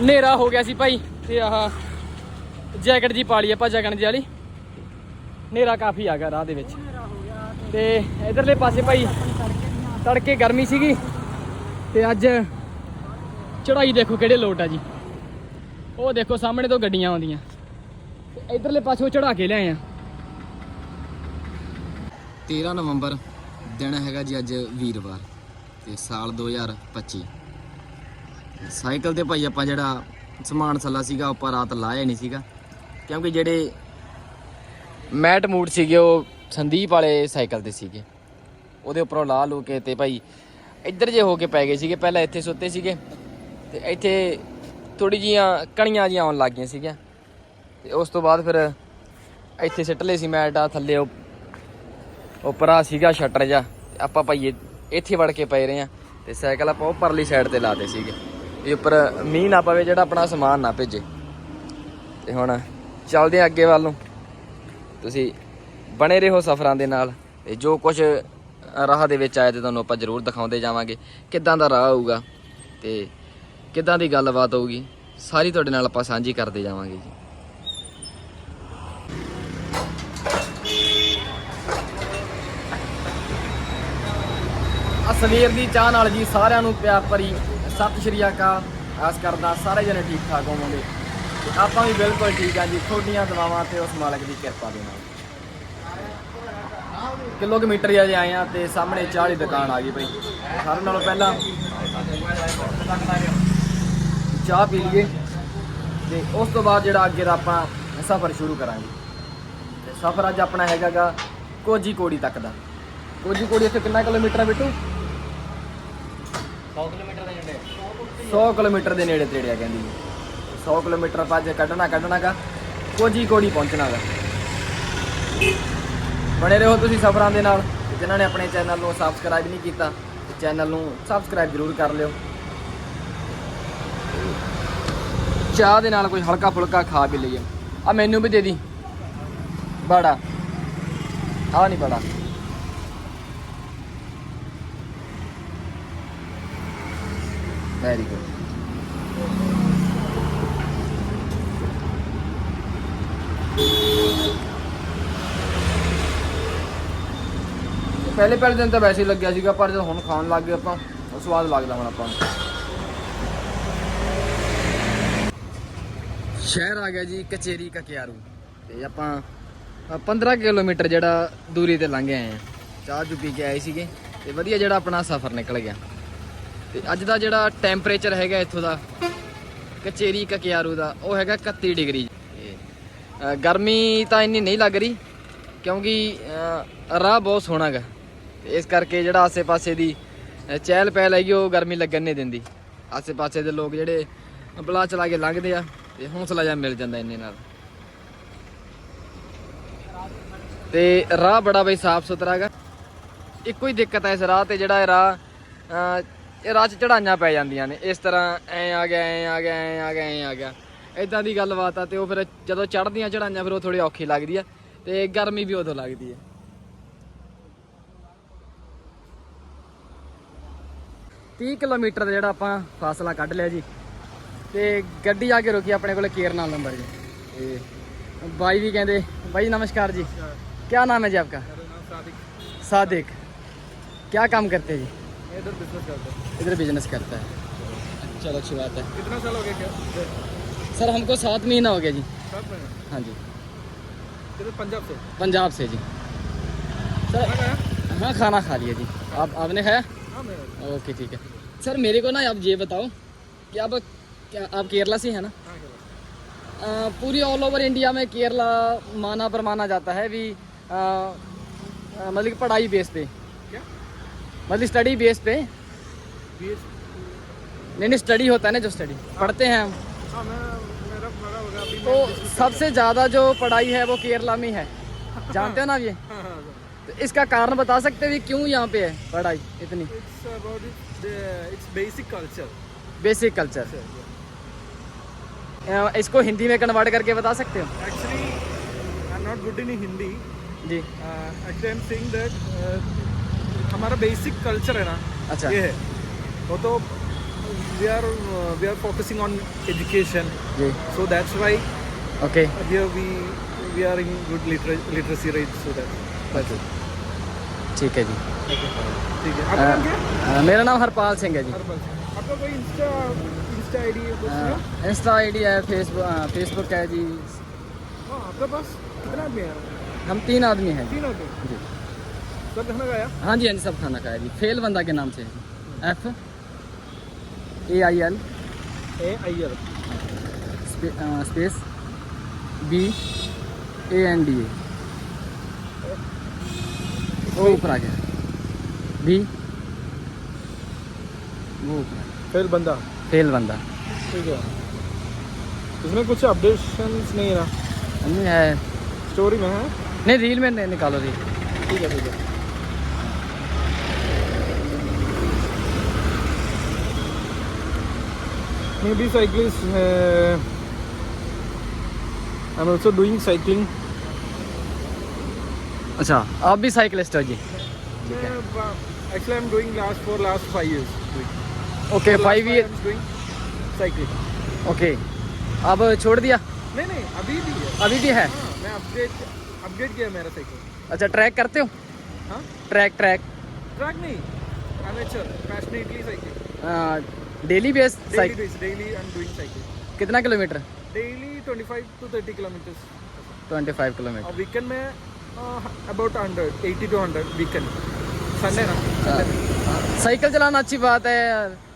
ਹਨੇਰਾ ਹੋ ਗਿਆ ਸੀ ਭਾਈ, ਤੇ ਆਹ ਜੈਕਟ ਜੀ ਪਾ ਲਈ ਆਪਾਂ ਜਗਣ ਜੀ ਵਾਲੀ। ਹਨੇਰਾ ਕਾਫੀ ਆ ਗਿਆ ਰਾਹ ਦੇ ਵਿੱਚ। ਤੇ ਇਧਰਲੇ ਪਾਸੇ ਭਾਈ, ਤੜਕੇ ਗਰਮੀ ਸੀਗੀ, ਤੇ ਅੱਜ ਚੜਾਈ ਦੇਖੋ ਕਿਹੜੇ ਲੋਟ ਆ ਜੀ। ਉਹ ਦੇਖੋ ਸਾਹਮਣੇ ਤੋਂ ਗੱਡੀਆਂ ਆਉਂਦੀਆਂ। ਤੇ ਇਧਰਲੇ ਪਾਸੋਂ ਚੜਾ ਕੇ ਲਿਆਏ ਆ। 13 ਨਵੰਬਰ ਦਿਨ ਹੈਗਾ ਜੀ ਅੱਜ ਵੀਰਵਾਰ, ਤੇ ਸਾਲ 2025 ਸਾਈਕਲ ਤੇ ਭਾਈ ਆਪਾਂ ਜਿਹੜਾ ਸਮਾਨ ਸੱਲਾ ਸੀਗਾ, ਆਪਾਂ ਰਾਤ ਲਾਇਆ ਨਹੀਂ ਸੀਗਾ। ਕਿਉਂਕਿ ਜਿਹੜੇ ਮੈਟ ਮੂਡ ਸੀਗੇ, ਉਹ ਸੰਦੀਪ ਵਾਲੇ ਸਾਈਕਲ ਤੇ ਸੀਗੇ। ਉਹਦੇ ਉੱਪਰੋਂ ਲਾ ਲੂ ਕੇ ਤੇ ਭਾਈ ਇੱਧਰ ਜੇ ਹੋ ਕੇ ਪੈ ਗਏ ਸੀਗੇ, ਪਹਿਲਾਂ ਇੱਥੇ ਸੁੱਤੇ ਸੀਗੇ। ਤੇ ਇੱਥੇ ਥੋੜੀ ਜੀਆਂ ਕਣੀਆਂ ਜੀਆਂ ਆਉਣ ਲੱਗ ਗਈਆਂ ਸੀਗੀਆਂ। ਤੇ ਉਸ ਤੋਂ ਬਾਅਦ ਫਿਰ ਇੱਥੇ ਸਿੱਟ ਲਏ ਸੀ ਮੈਟ ਆ ਥੱਲੇ ਉਹ ਸੀਗਾ ਸ਼ਟਰ ਜਾ ਆਪਾਂ ਭਾਈ ਇਹ- ਇੱਥੇ ਵੜ ਕੇ ਪਏ ਰਹੇ ਆ ਤੇ ਸਾਈਕਲ ਆਪਾਂ ਉਹ ਪਰਲੀ ਸਾਈਡ ਤੇ ਲਾਤੇ ਸੀਗੇ। ਇਹ ਉੱਪਰ ਮੀਂਹ ਨਾ ਪਵੇ, ਜਿਹੜਾ ਆਪਣਾ ਸਮਾਨ ਨਾ ਭੇਜੇ। ਤੇ ਹੁਣ ਚੱਲਦੇ ਆ ਅੱਗੇ ਵੱਲ ਨੂੰ। ਤੁਸੀਂ ਬਣੇ ਰਹੋ ਸਫ਼ਰਾਂ ਦੇ ਨਾਲ। ਤੇ ਜੋ ਕੁਝ ਰਾਹ ਦੇ ਵਿੱਚ ਆਇਆ ਤੇ ਤੁਹਾਨੂੰ ਆਪਾਂ ਜ਼ਰੂਰ ਦਿਖਾਉਂਦੇ ਜਾਵਾਂਗੇ। ਕਿੱਦਾਂ ਦਾ ਰਾਹ ਹੋਊਗਾ ਤੇ ਕਿੱਦਾਂ ਦੀ ਗੱਲਬਾਤ ਹੋਊਗੀ, ਸਾਰੀ ਤੁਹਾਡੇ ਨਾਲ ਆਪਾਂ ਸਾਂਝੀ ਕਰਦੇ ਜਾਵਾਂਗੇ ਜੀ। ਅਸਲੀਰ ਦੀ ਚਾਹ ਨਾਲ ਜੀ ਸਾਰਿਆਂ ਨੂੰ ਪਿਆਰ ਭਰੀ ਸਤਿ ਸ਼੍ਰੀ ਅਕਾਲ। ਆਸ ਕਰਦਾ ਸਾਰੇ ਜਣੇ ਠੀਕ ਠਾਕ ਹੋਵੋਗੇ। ਤੇ ਆਪਾਂ ਵੀ ਬਿਲਕੁਲ ਠੀਕ ਆ ਜੀ। ਤੁਹਾਡੀਆਂ ਦੁਆਵਾਂ ਤੇ ਉਸ ਮਾਲਕ ਦੀ ਕਿਰਪਾ ਦੇ ਨਾਲ। ਕਿਲੋਮੀਟਰ ਹੀ ਅਜੇ ਆਏ ਆ ਤੇ ਸਾਹਮਣੇ ਚਾਹ ਦੀ ਦੁਕਾਨ ਆ ਗਈ ਬਈ। ਸਾਰਿਆਂ ਨਾਲੋਂ ਪਹਿਲਾਂ ਚਾਹ ਪੀ ਲਈਏ। ਤੇ ਉਸ ਤੋਂ ਬਾਅਦ ਜਿਹੜਾ ਅੱਗੇ ਦਾ ਆਪਾਂ ਸਫ਼ਰ ਸ਼ੁਰੂ ਕਰਾਂਗੇ। ਤੇ ਸਫ਼ਰ ਅੱਜ ਆਪਣਾ ਹੈਗਾਗਾ ਕੋਜੀ ਕੋੜੀ ਤੱਕ ਦਾ। ਕੋਜੀ ਕੋੜੀ ਇੱਥੇ ਕਿੰਨਾ ਕਿਲੋਮੀਟਰ ਹੈ ਬਿੱਟੂ? 100 ਕਿਲੋਮੀਟਰ। 100 ਕਿਲੋਮੀਟਰ ਦੇ ਨੇੜੇ ਤੇੜੇ ਆ ਕਹਿੰਦੀ। ਜੀ 100 ਕਿਲੋਮੀਟਰ ਆਪਾਂ ਜੇ ਕੱਢਣਾ, ਕੱਢਣਾਗਾ। ਕੋਜੀ ਕੋੜੀ ਪਹੁੰਚਣਾਗਾ। ਬਣੇ ਰਹੋ ਤੁਸੀਂ ਸਫ਼ਰਾਂ ਦੇ ਨਾਲ। ਤੇ ਜਿਨ੍ਹਾਂ ਨੇ ਆਪਣੇ ਚੈਨਲ ਨੂੰ ਸਬਸਕ੍ਰਾਈਬ ਨਹੀਂ ਕੀਤਾ ਤੇ ਚੈਨਲ ਨੂੰ ਸਬਸਕ੍ਰਾਈਬ ਜ਼ਰੂਰ ਕਰ ਲਿਓ। ਚਾਹ ਦੇ ਨਾਲ ਕੋਈ ਹਲਕਾ ਫੁਲਕਾ ਖਾ ਵੀ ਲਈਏ। ਆ ਮੈਨੂੰ ਵੀ ਦੇ ਦੀ। ਬੜਾ। ਆ ਨਹੀਂ ਬੜਾ। ਵੈਰੀ ਗੁੱਡ ਪਹਿਲੇ ਪਹਿਲੇ ਦਿਨ ਤਾਂ ਵੈਸੇ ਹੀ ਲੱਗਿਆ ਸੀਗਾ ਪਰ ਜਦੋਂ ਹੁਣ ਖਾਣ ਲੱਗ ਗਏ ਆਪਾਂ ਉਹ ਸਵਾਦ ਲੱਗਦਾ ਹੁਣ ਆਪਾਂ ਨੂੰ। ਸ਼ਹਿਰ ਆ ਗਿਆ ਜੀ ਕਚੇਰੀ ਕਕਿਆਰੂ। ਤੇ ਆਪਾਂ ਅ, 15 ਕਿਲੋਮੀਟਰ ਜਿਹੜਾ ਦੂਰੀ ਤੇ ਲੰਘ ਆਏ ਆ ਚਾਹ ਚੁ ਪੀ ਕੇ ਆਏ ਸੀਗੇ ਤੇ ਵਧੀਆ ਜਿਹੜਾ ਆਪਣਾ ਸਫ਼ਰ ਨਿਕਲ ਗਿਆ। ਤੇ ਅੱਜ ਦਾ ਜਿਹੜਾ ਟੈਂਪਰੇਚਰ ਹੈਗਾ ਇੱਥੋਂ ਦਾ, ਕਚੇਰੀ ਕਕਿਆਰੂ ਦਾ, ਉਹ ਹੈਗਾ 31 ਡਿਗਰੀ। ਗਰਮੀ ਤਾਂ ਇੰਨੀ ਨਹੀਂ ਲੱਗ ਰਹੀ, ਕਿਉਂਕਿ ਰਾਹ ਬਹੁਤ ਸੋਹਣਾ ਗਾ ਤੇ ਇਸ ਕਰਕੇ ਜਿਹੜਾ ਆਸੇ-ਪਾਸੇ ਦੀ ਚਹਿਲ ਪਹਿਲ ਹੈਗੀ, ਉਹ ਗਰਮੀ ਲੱਗਣ ਨਹੀਂ ਦਿੰਦੀ। ਆਸੇ-ਪਾਸੇ ਦੇ ਲੋਕ ਜਿਹੜੇ ਬਲਾ ਚਲਾ ਕੇ ਲੰਘਦੇ ਆ, ਤੇ ਹੌਸਲਾ ਜਿਹਾ ਮਿਲ ਜਾਂਦਾ ਇੰਨੇ ਨਾਲ। ਤੇ ਰਾਹ ਬੜਾ ਬਈ ਸਾਫ਼ ਸੁਥਰਾ ਹੈਗਾ। ਇੱਕੋ ਹੀ ਦਿੱਕਤ ਹੈ ਇਸ ਰਾਹ ਤੇ, ਜਿਹੜਾ ਇਹ ਰਾਹ ਇਹ ਰਾਜ 'ਚ ਚੜਾਈਆਂ ਪੈ ਜਾਂਦੀਆਂ ਨੇ। ਇਸ ਤਰ੍ਹਾਂ ਐ ਆ ਗਿਆ ਐ ਆ ਗਿਆ ਐ ਆ ਗਿਆ ਐ ਆ ਗਿਆ। ਇਦਾਂ ਦੀ ਗੱਲਬਾਤ ਆ ਤੇ ਉਹ ਫਿਰ ਜਦੋਂ ਚੜਦੀਆਂ ਚੜਾਈਆਂ ਫਿਰ ਉਹ ਥੋੜੀ ਔਖੀ ਲੱਗਦੀ ਆ ਤੇ ਗਰਮੀ ਵੀ ਉਦੋਂ ਲੱਗਦੀ ਆ। ਤੀਹ ਕਿਲੋਮੀਟਰ ਦਾ ਜਿਹੜਾ ਆਪਾਂ ਫਾਸਲਾ ਕੱਢ ਲਿਆ ਜੀ ਤੇ ਗੱਡੀ ਆ ਕੇ ਰੁਕੀ ਆਪਣੇ ਕੋਲੇ ਕੇਰਨਾ ਨੰਬਰ ਜੀ। ਤੇ ਬਾਈ ਵੀ ਕਹਿੰਦੇ ਬਾਈ ਨਮਸਕਾਰ ਜੀ। ਕੀ ਨਾਮ ਹੈ ਜੀ ਆਪਕਾ? ਸਾਦਿਕ। ਸਾਦਿਕ। क्या ਕੰਮ ਕਰਤੇ ਜੀ? इधर बिज़नेस करते हैं। इधर बिज़नेस करता है। चलो अच्छी बात है। कितना साल हो गया क्या? सर हमको सात महीना हो गया जी। सात महीने? हाँ जी। पंजाब से? पंजाब से जी। सर हाँ? खाना खा लिया जी। आप आपने खाया? हाँ ओके ठीक है। सर मेरे को ना आप ये बताओ कि आप क्या आप केरला से हैं ना? हाँ क्या अ, पूरी ऑल ओवर इंडिया में केरला माना पर माना जाता है भी मतलब कि पढ़ाई बेस पे। मतलब स्टडी बेस पे। नहीं नहीं स्टडी होता है ना जो स्टडी पढ़ते हैं हम। हाँ तो सबसे ज़्यादा जो पढ़ाई है वो केरला में है जानते हो ना आप ये? हाँ हाँ तो इसका कारण बता सकते हैं क्यों यहाँ पे है पढ़ाई इतनी? बेसिक कल्चर बेसिक कल्चर इसको हिंदी में कन्वर्ट करके बता सकते हो? Actually I am not good in Hindi ji actually I am saying that हमारा बेसिक कल्चर है ना अच्छा। ये है। वो तो we are we are focusing on education so that's why okay we we are in good literacy rate so that ठीक है जी। ठीक है। आपका क्या? मेरा नाम हरपाल सिंह है जी। आपका कोई इंस्टा इंस्टा आईडी है इंस्टा आईडी है? फेसबुक फेसबुक है जी। हाँ, आपके पास कितना आदमी है? हम तीन आदमी हैं। तीन आदमी। जी। सब खाना खाया? हाँ जी हाँ जी सब खाना खाया जी। फेल बंदा के नाम से F A I L A I L space B A N D A वो ऊपर आ गया। बी वो ऊपर आ बंदा। फेल बंदा। ठीक है। इसमें कुछ अपडेशंस नहीं है ना? नहीं है। स्टोरी में है? नहीं रील में नहीं निकालो रील ठीक है ठीक है। may be cyclist uh, I'm also doing cycling. अच्छा आप भी साइकिलिस्ट हो जी? Actually I am doing last for last five years okay five years doing cycle okay अब छोड़ दिया? नहीं नहीं अभी भी है। अभी भी है? हाँ, मैं अपडेट अपडेट किया मेरा साइकिल अच्छा ट्रैक करते हो? हाँ? ट्रैक ट्रैक ट्रैक नहीं amateur passionately cycle daily base cycle base daily i'm doing cycling कितना kilometre? Daily 25 to 30 kilometers. 25 kilometre weekend में about hundred eighty two hundred weekend Sunday ना? साइकिल चलाना अच्छी बात है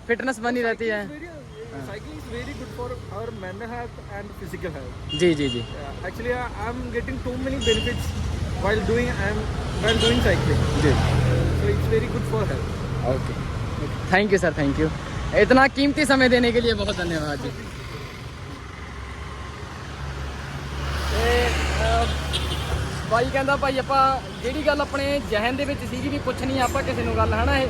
फिटनेस बनी रहती है। Cycle is very good for our mental health and physical health जी जी जी। Actually I am getting too many benefits while doing I am while doing cycling. जी। So it's very good for health. Okay thank you sir thank you इतना कीमती समय देने के लिए बहुत धन्यवाद जी ਤੇ ਅਹ, ਬਾਈ ਕਹਿੰਦਾ ਭਾਈ ਆਪਾਂ ਜਿਹੜੀ ਗੱਲ ਆਪਣੇ ਜਹਨ ਦੇ ਵਿੱਚ ਸੀਗੀ ਵੀ ਪੁੱਛਣੀ ਆ ਆਪਾਂ ਕਿਸੇ ਨੂੰ ਗੱਲ ਹਨਾ ਇਹ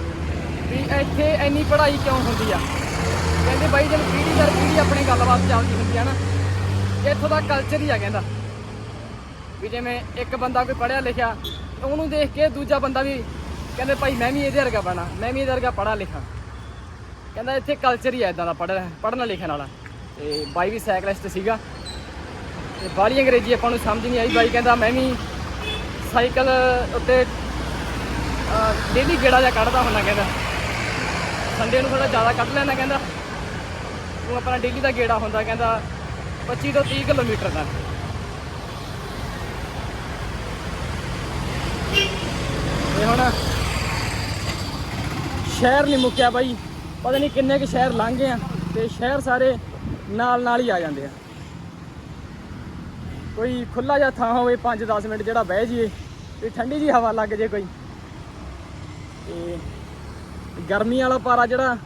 ਵੀ ਇੱਥੇ ਇੰਨੀ ਪੜ੍ਹਾਈ ਕਿਉਂ ਹੁੰਦੀ ਆ ਕਹਿੰਦੇ ਬਾਈ ਜਦ ਪੀੜ੍ਹੀ ਦਰ ਪੀੜ੍ਹੀ ਆਪਣੀ ਗੱਲਬਾਤ ਚੱਲਦੀ ਹੁੰਦੀ ਆ ਨਾ ਇੱਥੋਂ ਦਾ ਕਲਚਰ ਹੀ ਆ ਕਹਿੰਦਾ ਵੀ ਜਿਵੇਂ ਇੱਕ ਬੰਦਾ ਕੋਈ ਪੜ੍ਹਿਆ ਲਿਖਿਆ ਉਹਨੂੰ ਦੇਖ ਕੇ ਦੂਜਾ ਬੰਦਾ ਵੀ ਕਹਿੰਦੇ ਭਾਈ ਮੈਂ ਵੀ ਇਹਦੇ ਵਰਗਾ ਬਣਾ ਮੈਂ ਵੀ ਇਹਦੇ ਵਰਗਾ ਪੜ੍ਹਾ ਲਿਖਾਂ ਕਹਿੰਦਾ ਇੱਥੇ ਕਲਚਰ ਹੀ ਆ ਇਦਾਂ ਦਾ ਪੜ੍ਹ, ਪੜ੍ਹਨਾ ਲਿਖਣ ਵਾਲਾ। ਤੇ ਬਾਈ ਵੀ ਸਾਈਕਲਿਸਟ ਸੀਗਾ। ਤੇ ਬਾਹਲੀ ਅੰਗਰੇਜ਼ੀ ਆਪਾਂ ਨੂੰ ਸਮਝ ਨਹੀਂ ਆਈ। ਬਾਈ ਕਹਿੰਦਾ, ਮੈਂ ਵੀ ਸਾਈਕਲ ਉੱਤੇ ਡੇਲੀ ਗੇੜਾ ਜਿਹਾ ਕੱਢਦਾ ਹੁੰਦਾ ਕਹਿੰਦਾ। ਸੰਡੇ ਨੂੰ ਥੋੜਾ ਜ਼ਿਆਦਾ ਕੱਢ ਲੈਂਦਾ ਕਹਿੰਦਾ। ਉਹ ਆਪਣਾ ਡੇਲੀ ਦਾ ਗੇੜਾ ਹੁੰਦਾ ਕਹਿੰਦਾ 25 ਤੋਂ 30 ਕਿਲੋਮੀਟਰ ਦਾ। ਇਹ ਹੁਣ ਸ਼ਹਿਰ ਨਹੀਂ ਮੁੱਕਿਆ ਬਾਈ। ਪਤਾ ਨਹੀਂ ਕਿੰਨੇ ਕੁ ਸ਼ਹਿਰ ਲੰਘ ਗਏ ਆ ਤੇ ਸ਼ਹਿਰ ਸਾਰੇ ਨਾਲ ਨਾਲ ਹੀ ਆ ਜਾਂਦੇ ਆ। ਕੋਈ ਖੁੱਲਾ ਜਿਹਾ ਥਾਂ ਹੋਵੇ 5-10 ਮਿੰਟ ਜਿਹੜਾ ਬਹਿ ਜਾਈਏ, ਤੇ ਠੰਡੀ ਜੀ ਹਵਾ ਲੱਗ ਜੇ ਕੋਈ। ਤੇ ਗਰਮੀ ਵਾਲਾ ਪਾਰਾ ਜਿਹੜਾ,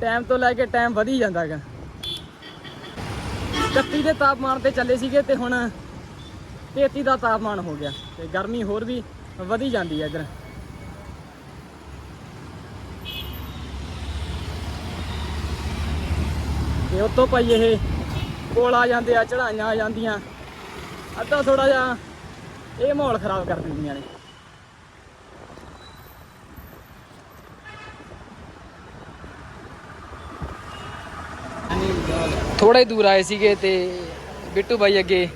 ਟਾਈਮ ਤੋਂ ਲੈ ਕੇ ਟਾਈਮ ਵਧੀ ਜਾਂਦਾ ਹੈਗਾ। 31 ਦੇ ਤਾਪਮਾਨ ਤੇ ਚੱਲੇ ਸੀਗੇ ਤੇ ਹੁਣ 33 ਦਾ ਤਾਪਮਾਨ ਹੋ ਗਿਆ, ਤੇ ਗਰਮੀ ਹੋਰ ਵੀ ਵਧੀ ਜਾਂਦੀ ਹੈ ਇੱਧਰ। ਤੇ ਉਤੋਂ ਭਾਈ ਇਹ ਕੋਲ ਆ ਜਾਂਦੇ ਆ ਚੜਾਈਆਂ ਆ ਜਾਂਦੀਆਂ। ਅੱਧਾ ਥੋੜਾ ਜਿਹਾ ਇਹ ਮਾਹੌਲ ਖਰਾਬ ਕਰ ਦਿੰਦੀਆਂ ਨੇ। ਥੋੜਾ ਹੀ ਦੂਰ ਆਏ ਸੀਗੇ ਤੇ ਬਿੱਟੂ ਬਾਈ ਅੱਗੇ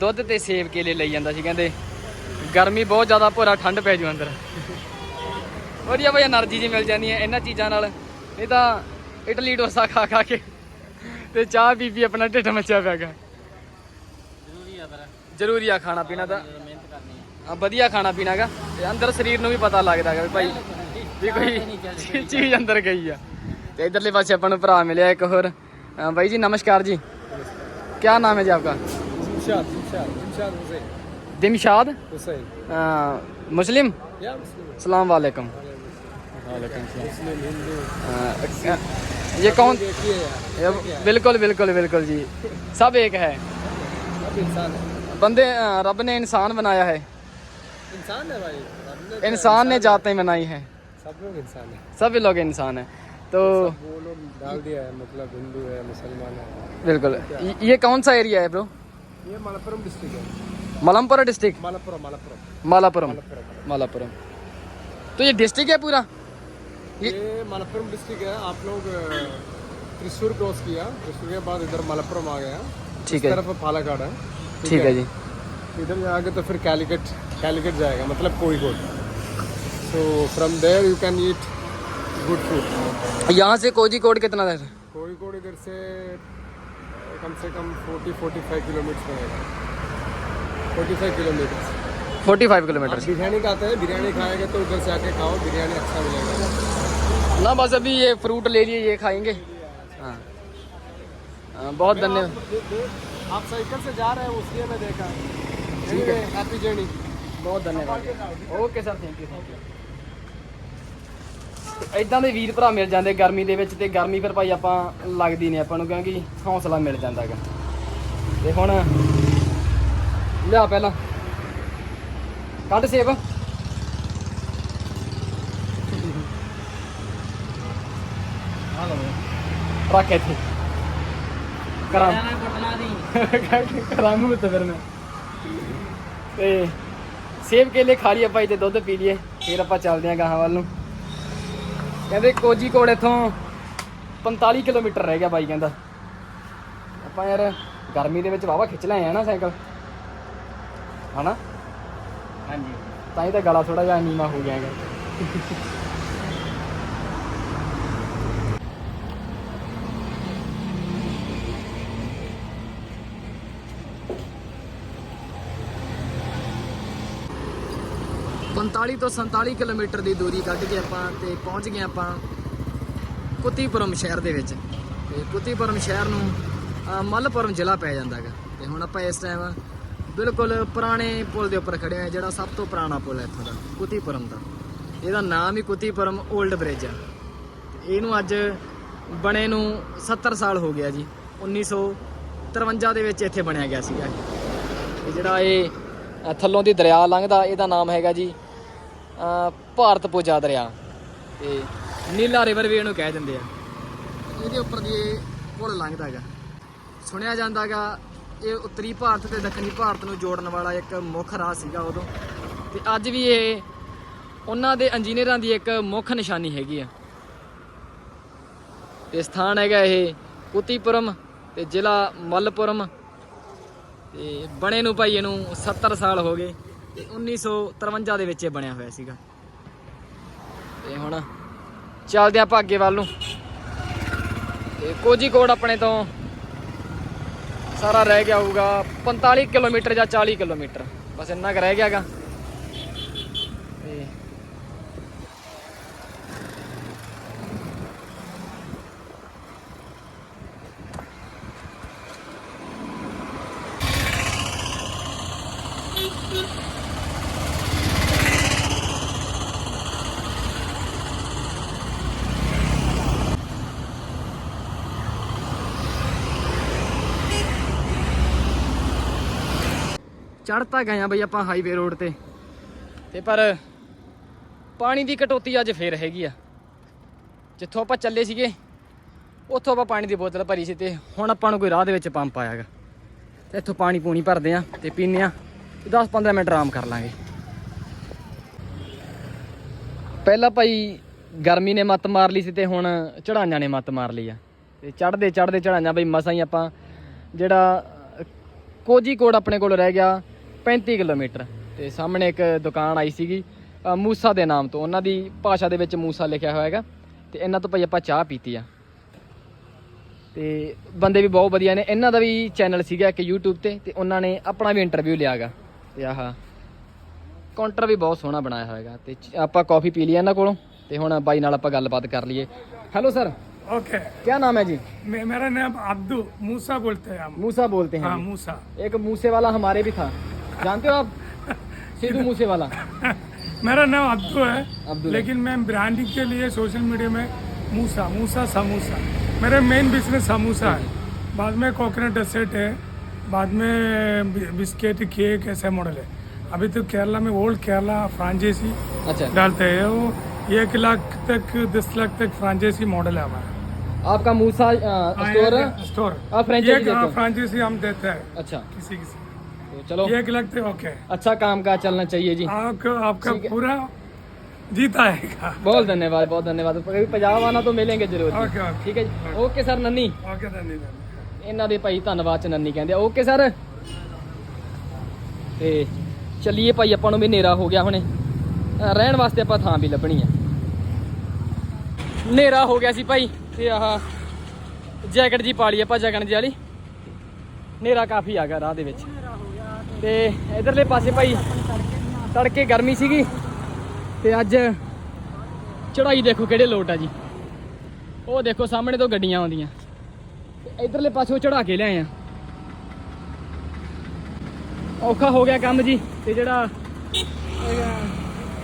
ਦੁੱਧ ਤੇ ਸੇਬ ਕੇਲੇ ਲਈ ਜਾਂਦਾ ਸੀ, ਕਹਿੰਦੇ ਗਰਮੀ ਬਹੁਤ ਜ਼ਿਆਦਾ, ਭੋਰਾ ਠੰਡ ਪੈ ਜੂ ਅੰਦਰ। ਵਧੀਆ ਬਈ એનર્ਜੀ ਜੀ ਮਿਲ ਜਾਂਦੀ ਹੈ ਇਹਨਾਂ ਚੀਜ਼ਾਂ ਨਾਲ। ਇਹ ਤਾਂ ਇਟਲੀ ਡੋਸਾ ਖਾ ਖਾ ਕੇ ਤੇ ਚਾਹ ਪੀ ਪੀ ਆਪਣਾ ਢਿੱਡ ਮੱਚਿਆ ਪਿਆਗਾ ਜ਼ਰੂਰੀ ਆ ਪਰ ਜ਼ਰੂਰੀ ਆ ਖਾਣਾ ਪੀਣਾ ਤਾਂ। ਮਿਹਨਤ ਕਰਨੀ ਆ। ਵਧੀਆ ਖਾਣਾ ਪੀਣਾ ਗਾ। ਤੇ ਅੰਦਰ ਸਰੀਰ ਨੂੰ ਵੀ ਪਤਾ ਲੱਗਦਾਗਾ ਵੀ ਭਾਈ ਵੀ ਕੋਈ ਚੀਜ਼ ਅੰਦਰ ਗਈ ਆ। ਤੇ ਇਧਰਲੇ ਪਾਸੇ ਆਪਾਂ ਨੂੰ ਭਰਾ ਮਿਲਿਆ ਇੱਕ ਹੋਰ। ਬਾਈ ਜੀ ਨਮਸਕਾਰ ਜੀ। ਕੀ ਨਾਮ ਹੈ ਜੀ ਆਪਕਾ? ਦਿਮਸ਼ਾਦ ਦਿਮਸ਼ਾਦ ਹੁਸੈਨ। ਦਿਮਸ਼ਾਦ ਹੁਸੈਨ। ਮੁਸਲਿਮ। ਸਲਾਮ ਵਾਲੇਕਮ। ये कौन? बिल्कुल बिल्कुल बिल्कुल जी। सब एक है। बंदे रब ने इंसान बनाया है। इंसान है भाई। इंसान ने जातें बनाई है। सब लोग इंसान है। सभी लोग इंसान हैं। तो वो लोग डाल दिया है मतलब हिंदू है मुसलमान है। बिल्कुल। ये- कौन सा एरिया है ब्रो ये मलप्पुरम डिस्ट्रिक्ट है। मलमपुरा डिस्ट्रिक्ट? मलप्पुरम मलप्पुरम। मालापुरम मलप्पुरम। मालापुरम तो ये डिस्ट्रिक्ट है पूरा? ये मलप्पुरम डिस्ट्रिक्ट है। आप लोग त्रिशूर क्रॉस किया। त्रिशूर के बाद इधर मलप्पुरम आ गया ठीक है। तरफ़ पालाकाड़ है। ठीक है जी। इधर जाओगे तो फिर कैलिकट कैलिकट जाएगा मतलब Koikode. So from there you can eat good food यहाँ से कोझीकोड कितना देर है? कोईकोड इधर से कम से कम 40 45 किलोमीटर रहेगा। 45 kilometre forty five kilometre. Biryani खाते हैं बिरयानी खाएँगे तो उधर से आके खाओ बिरयानी अच्छा मिलेगा। ना बस अभी ये फ्रूट ले लिए ये खाएंगे हाँ हाँ, बहुत धन्यवाद आप साइकिल से जा रहे हैं उसलिए मैं देखा ठीक है। हैप्पी जर्नी ਬਹੁਤ ਧੰਨਵਾਦ okay sir thank you thank you ਇਦਾਂ ਦੇ ਵੀਰ ਭਰਾ ਮਿਲ ਜਾਂਦੇ ਗਰਮੀ ਦੇ ਵਿੱਚ ਤੇ ਗਰਮੀ ਫਿਰ ਭਾਈ ਆਪਾਂ ਲੱਗਦੀ ਨਹੀਂ ਆਪਾਂ ਨੂੰ ਕਿਉਂਕਿ ਹੌਸਲਾ ਮਿਲ ਜਾਂਦਾ ਹੈਗਾ ਤੇ ਹੁਣ ਲਿਆ ਪਹਿਲਾਂ ਕੱਢ ਸੇਬ ਰੱਖ ਇੱਥੇ। ਕਰਾਂ। ਕਰਾਂ ਮੂੰਹ ਤੇ ਫਿਰ ਮੈਂ। ਤੇ ਸੇਬ ਕੇਲੇ ਖਾ ਲਈਏ ਭਾਈ ਤੇ ਦੁੱਧ ਪੀ ਲਈਏ ਫਿਰ ਆਪਾਂ ਚੱਲਦੇ ਆਂ ਗਾਹਾਂ ਵੱਲ ਨੂੰ। ਕਹਿੰਦੇ ਕੋਜੀ ਕੋੜ ਇਥੋਂ 45 ਕਿਲੋਮੀਟਰ ਰਹਿ ਗਿਆ ਬਾਈ ਕਹਿੰਦਾ। ਆਪਾਂ ਯਾਰ ਗਰਮੀ ਦੇ ਵਿੱਚ ਵਾਵਾ ਖਿੱਚ ਲਏ ਆ ਨਾ ਸਾਈਕਲ। ਹਨਾ? ਹਾਂਜੀ। ਤਾਂ ਹੀ ਤਾਂ ਗਲਾ ਥੋੜਾ ਜਿਹਾ ਨੀਵਾ ਹੋ ਗਿਆ ਹੈਗਾ। ਪੰਤਾਲੀ ਤੋਂ 47 ਕਿਲੋਮੀਟਰ ਦੀ ਦੂਰੀ ਕੱਢ ਕੇ ਆਪਾਂ ਤੇ ਪਹੁੰਚ ਗਏ ਆਪਾਂ ਕੁੱਤੀਪੁਰਮ ਸ਼ਹਿਰ ਦੇ ਵਿੱਚ। ਤੇ ਕੁੱਤੀਪੁਰਮ ਸ਼ਹਿਰ ਨੂੰ ਮੱਲਪੁਰਮ ਜ਼ਿਲ੍ਹਾ ਪੈ ਜਾਂਦਾ ਹੈਗਾ। ਤੇ ਹੁਣ ਆਪਾਂ ਇਸ ਟਾਈਮ ਬਿਲਕੁਲ ਪੁਰਾਣੇ ਪੁਲ ਦੇ ਉੱਪਰ ਖੜੇ ਆ ਜਿਹੜਾ ਸਭ ਤੋਂ ਪੁਰਾਣਾ ਪੁਲ ਹੈ ਇੱਥੋਂ ਦਾ, ਕੁੱਤੀਪੁਰਮ ਦਾ। ਇਹਦਾ ਨਾਮ ਹੀ ਕੁੱਤੀਪੁਰਮ 올ਡ ਬ੍ਰਿਜ ਆ। ਤੇ ਇਹਨੂੰ ਅੱਜ ਬਣੇ ਨੂੰ 70 ਸਾਲ ਹੋ ਗਿਆ ਜੀ। 1953 ਦੇ ਵਿੱਚ ਇੱਥੇ ਬਣਿਆ ਗਿਆ ਸੀਗਾ। ਇਹ। ਤੇ ਜਿਹੜਾ ਇਹ ਥੱਲੋਂ ਦੀ ਦਰਿਆ ਲੰਘਦਾ, ਇਹਦਾ ਨਾਮ ਹੈਗਾ ਜੀ ਭਾਰਤ ਪੂਜਾ ਦਰਿਆ ਤੇ ਨੀਲਾ ਰਿਵਰ ਵੀ ਇਹਨੂੰ ਕਹਿ ਦਿੰਦੇ ਆ। ਇਹਦੇ ਉੱਪਰ ਦੀ ਇਹ ਪੁਲ ਲੰਘਦਾ ਹੈਗਾ। ਸੁਣਿਆ ਜਾਂਦਾ ਹੈਗਾ, ਇਹ ਉੱਤਰੀ ਭਾਰਤ ਤੇ ਦੱਖਣੀ ਭਾਰਤ ਨੂੰ ਜੋੜਨ ਵਾਲਾ ਇੱਕ ਮੁੱਖ ਰਾਹ ਸੀਗਾ ਉਦੋਂ। ਤੇ ਅੱਜ ਵੀ ਇਹ ਉਹਨਾਂ ਦੇ ਇੰਜੀਨੀਅਰਾਂ ਦੀ ਇੱਕ ਮੁੱਖ ਨਿਸ਼ਾਨੀ ਹੈਗੀ ਆ। ਤੇ ਸਥਾਨ ਹੈਗਾ ਇਹ ਕੁਤੀਪੁਰਮ ਤੇ ਜ਼ਿਲ੍ਹਾ ਮੱਲਪੁਰਮ। ਤੇ ਬਣੇ ਨੂੰ ਭਾਈ ਇਹਨੂੰ 70 ਸਾਲ ਹੋ ਗਏ। ਤੇ 1953 ਦੇ ਵਿੱਚ ਇਹ ਬਣਿਆ ਹੋਇਆ ਸੀਗਾ। ਤੇ ਹੁਣ ਚੱਲਦੇ ਆਪਾਂ ਅੱਗੇ ਵੱਲ ਨੂੰ। ਤੇ ਕੋਝੀਕੋਡ ਆਪਣੇ ਤੋਂ ਸਾਰਾ ਰਹਿ ਗਿਆ ਹੋਊਗਾ 45 ਕਿਲੋਮੀਟਰ ਜਾਂ 40 ਕਿਲੋਮੀਟਰ। ਬਸ ਇੰਨਾ ਕੁ ਰਹਿ ਗਿਆਗਾ ਤੇ ਚੜ੍ਹ ਤਾਂ ਗਏ ਆ ਬਈ ਆਪਾਂ ਹਾਈਵੇ ਰੋਡ ਤੇ। ਤੇ ਪਰ ਪਾਣੀ ਦੀ ਕਟੌਤੀ ਅੱਜ ਫੇਰ ਹੈਗੀ ਆ। ਜਿੱਥੋਂ ਆਪਾਂ ਚੱਲੇ ਸੀਗੇ, ਉੱਥੋਂ ਆਪਾਂ ਪਾਣੀ ਦੀ ਬੋਤਲ ਭਰੀ ਸੀ ਤੇ ਹੁਣ ਆਪਾਂ ਨੂੰ ਕੋਈ ਰਾਹ ਦੇ ਵਿੱਚ ਪੰਪ ਆਇਆਗਾ ਤੇ ਇੱਥੋਂ ਪਾਣੀ ਪੂਣੀ ਭਰਦੇ ਆ ਤੇ ਪੀਨੇ ਆ 10-15 ਮਿੰਟ ਆਰਾਮ ਕਰ ਲਾਂਗੇ। ਪਹਿਲਾਂ ਭਾਈ ਗਰਮੀ ਨੇ ਮੱਤ ਮਾਰ ਲਈ ਸੀ ਤੇ ਹੁਣ ਚੜਾਈਆਂ ਨੇ ਮੱਤ ਮਾਰ ਲਈ ਆ। ਤੇ ਚੜਦੇ ਚੜਦੇ ਚੜਾਈਆਂ ਬਈ ਮਸਾਂ ਹੀ ਆਪਾਂ ਜਿਹੜਾ ਕੋਝੀਕੋਡ ਆਪਣੇ ਕੋਲ ਰਹਿ ਗਿਆ। 35 ਕਿਲੋਮੀਟਰ ਤੇ ਸਾਹਮਣੇ ਇੱਕ ਦੁਕਾਨ ਆਈ ਸੀਗੀ ਅ, ਮੂਸਾ ਦੇ ਨਾਮ ਤੋਂ ਉਹਨਾਂ ਦੀ ਭਾਸ਼ਾ ਦੇ ਵਿੱਚ ਮੂਸਾ ਲਿਖਿਆ ਹੋਇਆ ਹੈਗਾ ਤੇ ਇਹਨਾਂ ਤੋਂ ਭਾਈ ਆਪਾਂ ਚਾਹ ਪੀਤੀ ਆ ਤੇ ਬੰਦੇ ਵੀ ਬਹੁਤ ਵਧੀਆ ਨੇ ਇਹਨਾਂ ਦਾ ਵੀ ਚੈਨਲ ਸੀਗਾ ਇੱਕ YouTube ਤੇ ਤੇ ਉਹਨਾਂ ਨੇ ਆਪਣਾ ਵੀ ਇੰਟਰਵਿਊ ਲਿਆਗਾ ਤੇ ਆਹ ਕਾਊਂਟਰ ਵੀ ਬਹੁਤ ਸੋਹਣਾ ਬਣਾਇਆ ਹੋਇਆ ਹੈਗਾ ਤੇ ਚ- ਆਪਾਂ ਕਾਫੀ ਪੀ ਲਈ ਇਹਨਾਂ ਕੋਲੋਂ ਤੇ ਹੁਣ ਬਾਈ ਨਾਲ ਆਪਾਂ ਗੱਲਬਾਤ ਕਰ ਲਈਏ ਹੈਲੋ ਸਰ ओके ਕੀ ਨਾਮ ਹੈ जी मे- मेरा नाम अब्दू मूसा बोलते हैं हम मूसा बोलते हैं हाँ जी। मूसा एक मूसे वाला हमारे भी था जानते हो आप? सिद्धू मूसे वाला मेरा नाम अब्दू है अब्दुल लेकिन मैं ब्रांडिंग के लिए सोशल मीडिया में मूसा मूसा समोसा। मेरा मेन बिज़नेस समोसा है। बाद में कोकोनट डेसर्ट है बाद में बिस्किट केक ऐसे मॉडल है। अभी तो केरला में ओल्ड केरला फ्रांचाइजी अच्छा। डालते हैं। वो एक लाख तक दस लाख तक फ्रांचाइजी मॉडल है हमारा। आपका मूसा स्टोर स्टोर आप franchise देते हो? फ्रांचाइजी हम देते हैं। अच्छा। किसी किसी। तो चलो एक लाख तक ओके अच्छा काम का चलना चाहिए जी आपका आपका ठीक है। पूरा जीत आएगा बहुत धन्यवाद बहुत धन्यवाद कभी पंजाब आना तो मिलेंगे जरूर जी। ओके ओके ਠੀਕ ਹੈ ਜੀ ਓਕੇ ਸਰ ਨੰਨੀ ओके धन्यवाद ਇਹਨਾਂ ਦੇ ਭਾਈ ਧੰਨਵਾਦ ਚ ਨੰਨੀ ਕਹਿੰਦੇ ਆ ਓਕੇ ਸਰ ਤੇ ਚੱਲੀਏ ਭਾਈ ਆਪਾਂ ਨੂੰ ਵੀ ਹਨੇਰਾ ਹੋ ਗਿਆ ਹੁਣੇ ਅਹ ਰਹਿਣ ਵਾਸਤੇ ਆਪਾਂ ਥਾਂ ਵੀ ਲੱਭਣੀ ਆ ਹਨੇਰਾ ਹੋ ਗਿਆ ਸੀ ਭਾਈ ਤੇ ਆਹ ਜੈਕਟ ਜੀ ਪਾ ਲਈ ਆਪਾਂ ਜਗਣ ਜੀ ਵਾਲੀ ਹਨੇਰਾ ਕਾਫੀ ਆ ਗਿਆ ਰਾਹ ਦੇ ਵਿੱਚ ਤੇ ਇਧਰਲੇ ਪਾਸੇ ਭਾਈ ਤੜਕੇ ਗਰਮੀ ਸੀਗੀ ਤੇ ਅੱਜ ਚੜਾਈ ਦੇਖੋ ਕਿਹੜੇ ਲੋਟ ਆ ਜੀ। ਉਹ ਦੇਖੋ ਸਾਹਮਣੇ ਤੋਂ ਗੱਡੀਆਂ ਆਉਂਦੀਆਂ। ਤੇ ਇਧਰਲੇ ਪਾਸੇ ਉਹ ਚੜਾ ਕੇ ਲਿਆਏ ਆ। ਔਖਾ ਹੋ ਗਿਆ ਕੰਮ ਜੀ, ਤੇ ਜਿਹੜਾ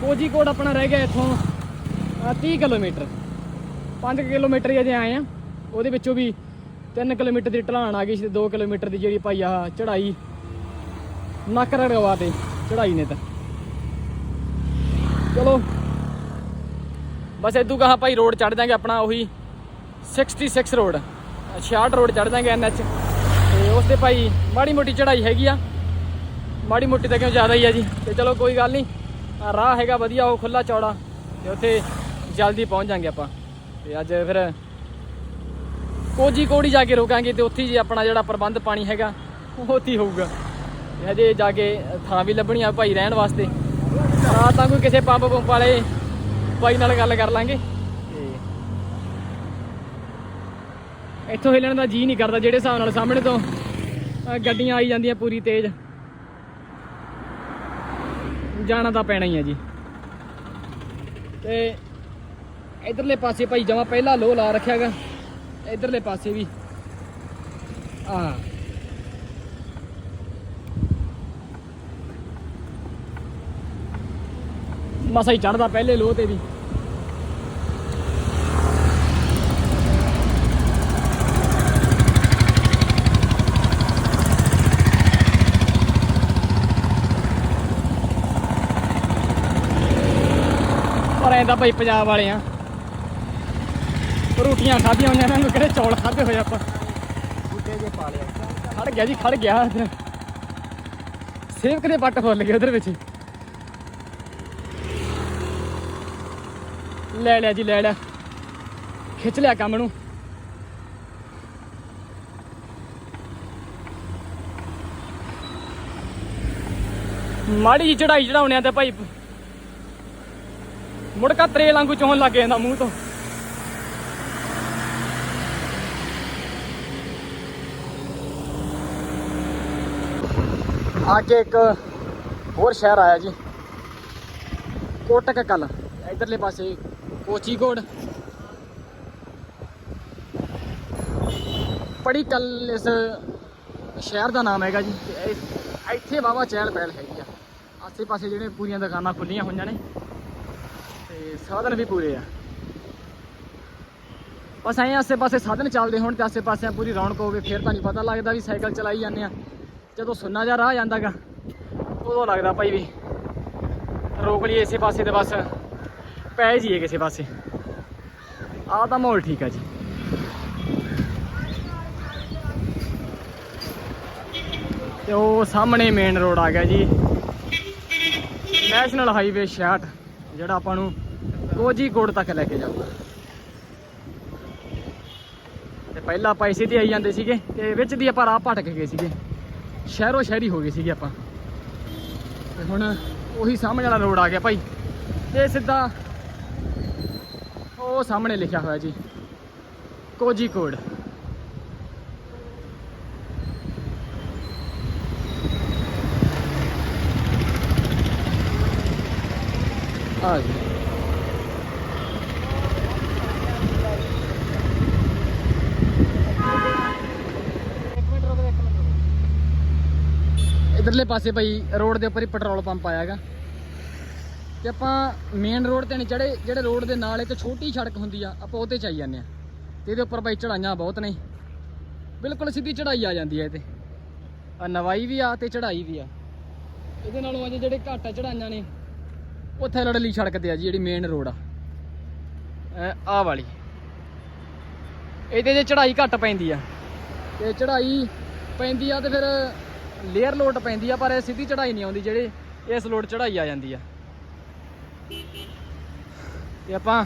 ਕੋਜੀਕੋਟ ਆਪਣਾ ਰਹਿ ਗਿਆ ਇੱਥੋਂ, ਅਹ 30 ਕਿਲੋਮੀਟਰ। 5 ਕਿਲੋਮੀਟਰ ਹੀ ਅਜੇ ਆਏ ਆ। ਉਹਦੇ ਵਿੱਚੋਂ ਵੀ 3 ਕਿਲੋਮੀਟਰ ਦੀ ਢਲਾਣ ਆ ਗਈ ਸੀ 2 ਕਿਲੋਮੀਟਰ ਦੀ ਜਿਹੜੀ ਭਾਈ ਆਹ ਚੜਾਈ ਨੱਕ ਰੜਵਾ ਤੇ ਚੜਾਈ ਨੇ ਤਾਂ। ਚਲੋ। ਬਸ ਇਦੋਂ ਕਹਾ ਭਾਈ ਰੋਡ ਚੜ ਜਾਾਂਗੇ ਆਪਣਾ, ਉਹੀ 66 ਰੋਡ। 66 ਰੋਡ ਚੜ ਜਾਾਂਗੇ ਐਨਐਚ ਤੇ ਉਸ ਤੇ ਭਾਈ ਮਾੜੀ ਮੋਟੀ ਚੜਾਈ ਹੈਗੀ ਆ। ਮਾੜੀ ਮੋਟੀ ਤਾਂ ਕਿਉਂ ਜ਼ਿਆਦਾ ਹੀ ਆ ਜੀ। ਤੇ ਚਲੋ ਕੋਈ ਗੱਲ ਨਹੀਂ ਰਾਹ ਹੈਗਾ ਵਧੀਆ, ਉਹ ਖੁੱਲਾ ਚੌੜਾ। ਤੇ ਉੱਥੇ ਜਲਦੀ ਪਹੁੰਚ ਜਾਾਂਗੇ ਆਪਾਂ। ਤੇ ਅੱਜ ਫਿਰ ਕੋਜੀ ਕੋੜੀ ਜਾ ਕੇ ਰੋਕਾਂਗੇ ਤੇ ਉੱਥੇ ਜੀ ਆਪਣਾ ਜਿਹੜਾ ਪ੍ਰਬੰਧ ਪਾਣੀ ਹੈਗਾ, ਉਹ ਉੱਥੇ ਹੀ ਹੋਊਗਾ। ਹਜੇ ਜਾ ਕੇ ਥਾਂ ਵੀ ਲੱਭਣੀ ਆ ਭਾਈ ਰਹਿਣ ਵਾਸਤੇ। ਰਾਤ ਤਾਂ ਕੋਈ ਕਿਸੇ ਪੰਪ ਪੰਪ ਵਾਲੇ ਭਾਈ ਨਾਲ ਗੱਲ ਕਰ ਲਾਂਗੇ। ਤੇ ਇੱਥੋਂ ਹਿੱਲਣ ਦਾ ਜੀ ਨਹੀਂ ਕਰਦਾ ਜਿਹੜੇ ਹਿਸਾਬ ਨਾਲ ਸਾਹਮਣੇ ਤੋਂ ਗੱਡੀਆਂ ਆਈ ਜਾਂਦੀਆਂ ਪੂਰੀ ਤੇਜ਼। ਜਾਣਾ ਤਾਂ ਪੈਣਾ ਹੀ ਹੈ ਜੀ। ਤੇ ਇਧਰਲੇ ਪਾਸੇ ਭਾਈ ਜਮਾ ਪਹਿਲਾ ਲੋ ਲਾ ਰੱਖਿਆਗਾ ਇਧਰਲੇ ਪਾਸੇ ਵੀ। ਆ ਮਸਾ ਹੀ ਚੜਦਾ ਪਹਿਲੇ ਲੋ ਤੇ ਵੀ। ਪਰ ਐਂ ਤਾਂ ਭਾਈ ਪੰਜਾਬ ਵਾਲੇ ਆ। ਰੋਟੀਆਂ ਖਾਧੀਆਂ ਹੋਈਆਂ ਇਹਨਾਂ ਨੂੰ ਕਿਹੜੇ ਚੌਲ ਖਾਦੇ ਹੋਏ ਆਪਾਂ। ਬੂਟੇ ਜੇ ਪਾ ਲਿਆ ਖੜ ਗਿਆ ਜੀ ਖੜ ਗਿਆ। ਇੱਧਰ ਸੇਵਕ ਦੇ ਪੱਟ ਫੁੱਲ ਗਏ ਉਧਰ ਵਿੱਚ? ਲੈ ਲਿਆ ਜੀ, ਲੈ ਲਿਆ ਖਿੱਚ ਲਿਆ ਕੰਮ ਨੂੰ। ਮਾੜੀ ਜੀ ਚੜਾਈ ਚੜਾਉਣੇ ਆ ਤੇ ਭਾਈ। ਮੁੜਕਾ ਤਰੇ ਵਾਂਗੂ ਚੋਣ ਲੱਗ ਜਾਂਦਾ ਮੂੰਹ ਤੋਂ। ਆ ਕੇ ਇੱਕ ਹੋਰ ਸ਼ਹਿਰ ਆਇਆ ਜੀ। ਕੋਟਕ ਕਲ, ਇਧਰਲੇ ਪਾਸੇ। ਕੋਚੀਕੋਡ ਪੜੀ ਕਲ ਇਸ ਸ਼ਹਿਰ ਦਾ ਨਾਮ ਹੈਗਾ ਜੀ, ਤੇ ਇਹ- ਇੱਥੇ ਵਾਵਾ ਚਹਿਲ ਪਹਿਲ ਹੈਗੀ ਆ। ਆਸੇ ਪਾਸੇ ਜਿਹੜੇ ਪੂਰੀਆਂ ਦੁਕਾਨਾਂ ਖੁੱਲੀਆਂ ਹੋਈਆਂ ਨੇ, ਤੇ ਸਾਧਨ ਵੀ ਪੂਰੇ ਆ। ਬਸ ਐਂ ਆਸੇ ਪਾਸੇ ਸਾਧਨ ਚੱਲਦੇ ਹੋਣ ਤੇ ਆਸੇ ਪਾਸੇ ਪੂਰੀ ਰੌਣਕ ਹੋਵੇ, ਫਿਰ ਤਾਂ ਨਹੀਂ ਪਤਾ ਲੱਗਦਾ ਵੀ ਸਾਈਕਲ ਚਲਾਈ ਜਾਂਦੇ ਆ। ਜਦੋਂ ਸੁੰਨਾ ਜਿਹਾ ਰਾਹ ਜਾਂਦਾਗਾ, ਉਦੋਂ ਲੱਗਦਾ ਭਾਈ ਵੀ ਰੋਕ ਲਈਏ ਇਸੇ ਪਾਸੇ ਤੇ ਬਸ। ਪੈ ਜੀਏ ਕਿਸੇ ਪਾਸੇ। ਆਹ ਤਾਂ ਮਾਹੌਲ ਠੀਕ ਆ ਜੀ। ਤੇ ਉਹ ਸਾਹਮਣੇ ਮੇਨ ਰੋਡ ਆ ਗਿਆ ਜੀ। ਨੈਸ਼ਨਲ ਹਾਈਵੇ 66 ਜਿਹੜਾ ਆਪਾਂ ਨੂੰ ਕੋਝੀਕੋਟ ਤੱਕ ਲੈ ਕੇ ਜਾਊਗਾ ਤੇ ਪਹਿਲਾਂ ਆਪਾਂ ਇਸੇ ਤੇ ਆਈ ਜਾਂਦੇ ਸੀਗੇ, ਤੇ ਵਿੱਚ ਦੀ ਆਪਾਂ ਰਾਹ ਭਟਕ ਗਏ ਸੀਗੇ। ਸ਼ਹਿਰੋ ਸ਼ਹਿਰੀ ਹੋ ਗਏ ਸੀਗੇ ਆਪਾਂ। ਤੇ ਹੁਣ ਉਹੀ ਸਾਹਮਣੇ ਵਾਲਾ ਰੋਡ ਆ ਗਿਆ ਭਾਈ। ਤੇ ਸਿੱਧਾ ਉਹ ਸਾਹਮਣੇ ਲਿਖਿਆ ਹੋਇਆ ਜੀ। ਕੋਝੀਕੋਡ ਆ ਜੀ। ਇਧਰਲੇ ਪਾਸੇ ਭਾਈ ਰੋਡ ਦੇ ਉੱਪਰ ਹੀ ਪੈਟਰੋਲ ਪੰਪ ਆਇਆ ਹੈਗਾ ਤੇ ਆਪਾਂ ਮੇਨ ਰੋਡ ਤੇ ਨਹੀਂ ਚੜੇ ਜਿਹੜੇ ਰੋਡ ਦੇ ਨਾਲ ਇੱਕ ਛੋਟੀ ਸੜਕ ਹੁੰਦੀ ਆ, ਆਪਾਂ ਉਹਤੇ ਚਾਈ ਜਾਂਦੇ ਆ। ਤੇ ਇਹਦੇ ਉੱਪਰ ਭਾਈ ਚੜਾਈਆਂ ਬਹੁਤ ਨੇ। ਬਿਲਕੁਲ ਸਿੱਧੀ ਚੜਾਈ ਆ ਜਾਂਦੀ ਆ ਇਹ ਤੇ। ਆ ਨਵਾਈ ਵੀ ਆ ਤੇ ਚੜਾਈ ਵੀ ਆ। ਇਹਦੇ ਨਾਲੋਂ ਅਜੇ ਜਿਹੜੇ ਘੱਟ ਆ ਚੜਾਈਆਂ ਨੇ, ਉੱਥੇ ਲੜਲੀ ਸੜਕ ਤੇ ਆ ਜੀ, ਜਿਹੜੀ ਮੇਨ ਰੋਡ ਆ। ਇਹ ਵਾਲੀ। ਇਹਦੇ ਜੇ ਚੜਾਈ ਘੱਟ ਪੈਂਦੀ ਆ। ਤੇ ਚੜਾਈ ਪੈਂਦੀ ਆ ਤੇ ਫਿਰ ਲੇਅਰ ਲੋਡ ਪੈਂਦੀ ਆ, ਪਰ ਇਹ ਸਿੱਧੀ ਚੜਾਈ ਨਹੀਂ ਆਉਂਦੀ ਜਿਹੜੇ ਇਸ ਲੋਡ ਚੜਾਈ ਆ ਜਾਂਦੀ ਆ। ਤੇ ਆਪਾਂ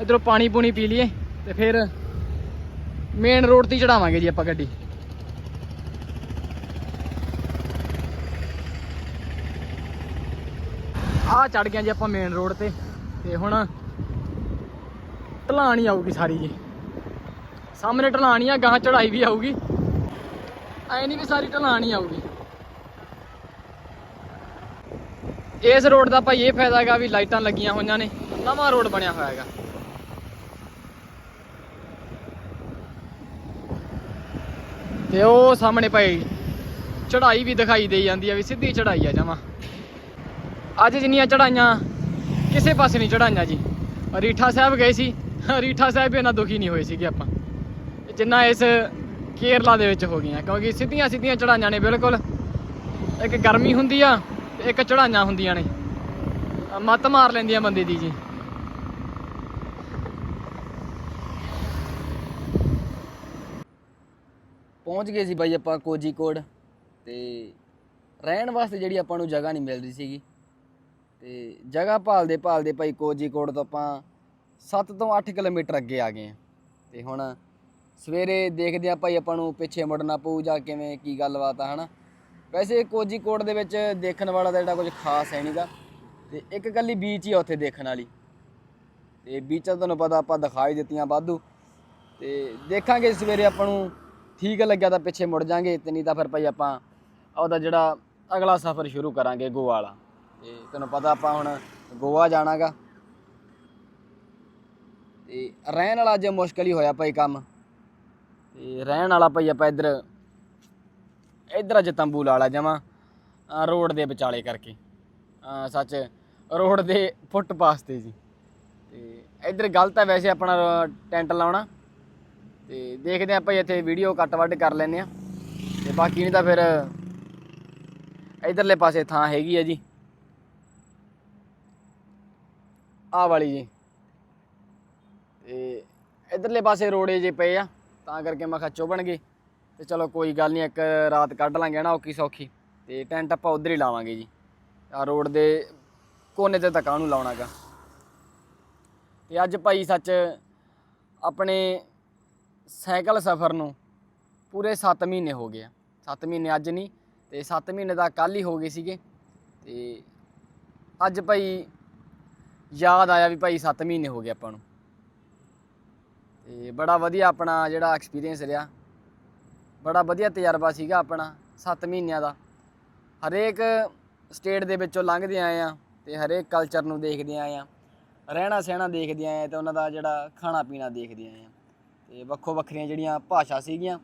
ਇਧਰੋਂ ਪਾਣੀ ਪੂਣੀ ਪੀ ਲਈਏ ਤੇ ਫਿਰ ਮੇਨ ਰੋਡ ਤੇ ਚੜਾਵਾਂਗੇ ਜੀ ਆਪਾਂ ਗੱਡੀ। ਆ ਚੜ ਗਿਆ ਜੀ ਆਪਾਂ ਮੇਨ ਰੋਡ ਤੇ ਤੇ ਹੁਣ ਢਲਾਣ ਹੀ ਆਊਗੀ ਸਾਰੀ ਜੀ। ਸਾਹਮਣੇ ਢਲਾਣ ਹੀ ਆ ਗਾਂ ਚੜਾਈ ਵੀ ਆਊਗੀ। ਐ ਨਹੀਂ ਵੀ ਸਾਰੀ ਢਲਾਣ ਹੀ ਆਊਗੀ। ਇਸ ਰੋਡ ਦਾ ਭਾਈ ਇਹ ਫਾਇਦਾ ਹੈਗਾ ਵੀ ਲਾਈਟਾਂ ਲੱਗੀਆਂ ਹੋਈਆਂ ਨੇ। ਨਵਾਂ ਰੋਡ ਬਣਿਆ ਹੋਇਆ ਹੈਗਾ। ਤੇ ਉਹ ਸਾਹਮਣੇ ਭਾਈ ਚੜਾਈ ਵੀ ਦਿਖਾਈ ਦੇ ਜਾਂਦੀ ਆ ਵੀ ਸਿੱਧੀ ਚੜਾਈ ਆ ਜਾਵਾਂ ਅੱਜ ਜਿੰਨੀਆਂ ਚੜਾਈਆਂ ਕਿਸੇ ਪਾਸੇ ਨਹੀਂ ਚੜਾਈਆਂ ਜੀ। ਰੀਠਾ ਸਾਹਿਬ ਗਏ ਸੀ, ਰੀਠਾ ਸਾਹਿਬ ਵੀ ਇਹਨਾਂ ਦੁਖੀ ਨਹੀਂ ਹੋਏ ਸੀਗੇ ਆਪਾਂ। ਜਿੰਨਾ ਇਸ ਕੇਰਲਾ ਦੇ ਵਿੱਚ ਹੋ ਗਈਆਂ, ਕਿਉਂਕਿ ਸਿੱਧੀਆਂ ਸਿੱਧੀਆਂ ਚੜਾਈਆਂ ਨੇ ਬਿਲਕੁਲ। ਇੱਕ ਗਰਮੀ ਹੁੰਦੀ ਆ ਇੱਕ ਚੜਾਈਆਂ ਹੁੰਦੀਆਂ ਨੇ। ਮੱਤ ਮਾਰ ਲੈਂਦੀਆਂ ਬੰਦੇ ਦੀ ਜੀ। ਪਹੁੰਚ ਗਏ ਸੀ ਬਾਈ ਆਪਾਂ ਕੋਜੀਕੋਡ ਤੇ ਰਹਿਣ ਵਾਸਤੇ ਜਿਹੜੀ ਆਪਾਂ ਨੂੰ ਜਗ੍ਹਾ ਨਹੀਂ ਮਿਲ ਰਹੀ ਸੀਗੀ। ਤੇ ਜਗ੍ਹਾ ਭਾਲਦੇ ਭਾਲਦੇ ਭਾਈ ਕੋਜੀਕੋਡ ਤੋਂ ਆਪਾਂ 7 ਤੋਂ 8 ਕਿਲੋਮੀਟਰ ਅੱਗੇ ਆ ਗਏ ਆ ਤੇ ਹੁਣ ਸਵੇਰੇ ਦੇਖਦੇ ਆ ਭਾਈ ਆਪਾਂ ਨੂੰ ਪਿੱਛੇ ਮੁੜਨਾ ਪਊ ਜਾਂ ਕਿਵੇਂ, ਕੀ ਗੱਲਬਾਤ ਆ, ਹਨਾ। ਵੈਸੇ ਕੋਜੀਕੋਡ ਦੇ ਵਿੱਚ ਦੇਖਣ ਵਾਲਾ ਤਾਂ ਜਿਹੜਾ ਕੁਝ ਖਾਸ ਹੈ ਨਹੀਂਗਾ। ਤੇ ਇੱਕ ਕੱਲੀ ਬੀਚ ਹੀ ਆ ਉੱਥੇ ਦੇਖਣ ਵਾਲੀ। ਤੇ ਬੀਚਾਂ ਤੁਹਾਨੂੰ ਪਤਾ ਆਪਾਂ ਦਿਖਾਈ ਦਿੱਤੀਆਂ ਵਾਧੂ। ਤੇ ਦੇਖਾਂਗੇ ਸਵੇਰੇ ਆਪਾਂ ਨੂੰ ਠੀਕ ਲੱਗਿਆ ਤਾਂ ਪਿੱਛੇ ਮੁੜ ਜਾਾਂਗੇ, ਤੇ ਨਹੀਂ ਤਾਂ ਫਿਰ ਭਾਈ ਆਪਾਂ ਉਹਦਾ ਜਿਹੜਾ ਅਗਲਾ ਸਫ਼ਰ ਸ਼ੁਰੂ ਕਰਾਂਗੇ ਗੋਆ ਵਾਲਾ। ਤੇ ਤੁਹਾਨੂੰ ਪਤਾ ਆਪਾਂ ਹੁਣ ਗੋਆ ਜਾਣਾਗਾ। ਤੇ ਰਹਿਣ ਵਾਲਾ ਅੱਜ ਮੁਸ਼ਕਲ ਹੀ ਹੋਇਆ ਭਾਈ ਕੰਮ। ਤੇ ਰਹਿਣ ਵਾਲਾ ਭਾਈ ਆਪਾਂ ਇੱਧਰ ਇੱਧਰ ਅੱਜ ਤੰਬੂ ਲਾ ਲਾ ਜਾਵਾਂ ਰੋਡ ਦੇ ਵਿਚਾਲੇ ਕਰਕੇ। ਸੱਚ, ਰੋਡ ਦੇ ਫੁੱਟਪਾਥ ਤੇ ਜੀ। ਤੇ ਇੱਧਰ ਗਲਤ ਹੈ ਵੈਸੇ ਆਪਣਾ ਟੈਂਟ ਲਾਉਣਾ। ਤੇ ਦੇਖਦੇ ਆਪਾਂ ਇੱਥੇ ਵੀਡੀਓ ਕੱਟ ਵੱਢ ਕਰ ਲੈਨੇ ਆ ਤੇ ਬਾਕੀ ਨਹੀਂ ਤਾਂ ਫਿਰ ਇਧਰਲੇ ਪਾਸੇ ਥਾਂ ਹੈਗੀ ਆ ਜੀ। ਆ ਵਾਲੀ ਜੀ। ਤੇ ਇਧਰਲੇ ਪਾਸੇ ਰੋੜੇ ਜੇ ਪਏ ਆ, ਤਾਂ ਕਰਕੇ ਮੈਂ ਖਾ ਚੁਭਣਗੇ ਤੇ ਚਲੋ ਕੋਈ ਗੱਲ ਨਹੀਂ, ਇੱਕ ਰਾਤ ਕੱਢ ਲਾਂਗੇ ਨਾ ਔਖੀ ਸੌਖੀ। ਤੇ ਟੈਂਟ ਆਪਾਂ ਉਧਰ ਹੀ ਲਾਵਾਂਗੇ ਜੀ। ਆ ਰੋਡ ਦੇ ਕੋਨੇ ਤੇ ਤੱਕ ਨੂੰ ਲਾਉਣਾਗਾ। ਤੇ ਅੱਜ ਭਾਈ ਸੱਚ ਆਪਣੇ ਸਾਈਕਲ ਸਫ਼ਰ ਨੂੰ ਪੂਰੇ 7 ਮਹੀਨੇ ਹੋ ਗਏ ਆ। 7 ਮਹੀਨੇ ਅੱਜ ਨਹੀਂ ਤੇ 7 ਮਹੀਨੇ ਦਾ ਕੱਲ ਹੀ ਹੋ ਗਏ ਸੀਗੇ ਤੇ ਅੱਜ ਭਾਈ ਯਾਦ ਆਇਆ ਵੀ ਭਾਈ 7 ਮਹੀਨੇ ਹੋ ਗਏ ਆਪਾਂ ਨੂੰ। ਤੇ ਬੜਾ ਵਧੀਆ ਆਪਣਾ ਜਿਹੜਾ ਐਕਸਪੀਰੀਅੰਸ ਰਿਹਾ। ਬੜਾ ਵਧੀਆ ਤਜਰਬਾ ਸੀਗਾ ਆਪਣਾ 7 ਮਹੀਨਿਆਂ ਦਾ। ਹਰੇਕ ਸਟੇਟ ਦੇ ਵਿੱਚੋਂ ਲੰਘਦੇ ਆਏ ਆ ਤੇ ਹਰੇਕ ਕਲਚਰ ਨੂੰ ਦੇਖਦੇ ਆਏ ਆ ਰਹਿਣਾ ਸਹਿਣਾ ਦੇਖਦੇ ਆਏ ਆ ਤੇ ਉਹਨਾਂ ਦਾ ਜਿਹੜਾ ਖਾਣਾ ਪੀਣਾ ਦੇਖਦੇ ਆਏ ਆ ਤੇ ਵੱਖੋ ਵੱਖਰੀਆਂ ਜਿਹੜੀਆਂ ਭਾਸ਼ਾ ਸੀਗੀਆਂ,